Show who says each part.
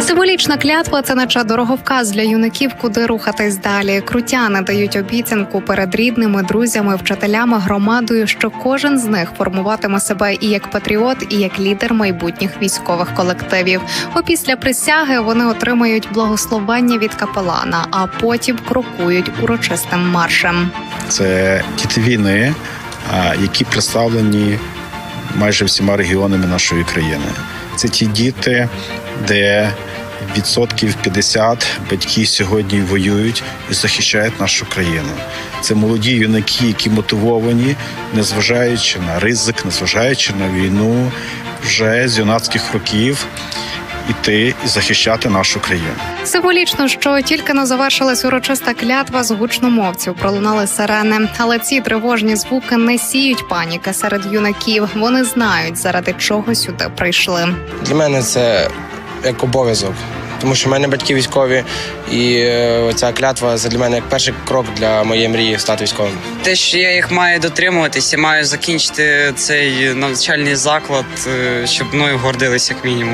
Speaker 1: Символічна клятва це наче дороговказ для юнаків, куди рухатись далі. Крутяни дають обіцянку перед рідними, друзями, вчителями, громадою, що кожен з них формуватиме себе і як патріот, і як лідер майбутніх військових колективів. Опісля присяги вони отримають благословення від капелана, а потім крокують урочистим маршем.
Speaker 2: Це діти війни, які представлені майже всіма регіонами нашої країни. Це ті діти, де відсотків 50 батьки сьогодні воюють і захищають нашу країну. Це молоді юнаки, які мотивовані, незважаючи на ризик, незважаючи на війну, вже з юнацьких років іти і захищати нашу країну.
Speaker 1: Символічно, що тільки не завершилась урочиста клятва з гучномовців, пролунали сирени. Але ці тривожні звуки не сіють паніки серед юнаків. Вони знають, заради чого сюди прийшли.
Speaker 3: Для мене це як обов'язок, тому що в мене батьки військові, і е, ця клятва це для мене як перший крок для моєї мрії стати військовим.
Speaker 4: Те, що я їх маю дотримуватися, маю закінчити цей навчальний заклад, е, щоб мною гордились як мінімум.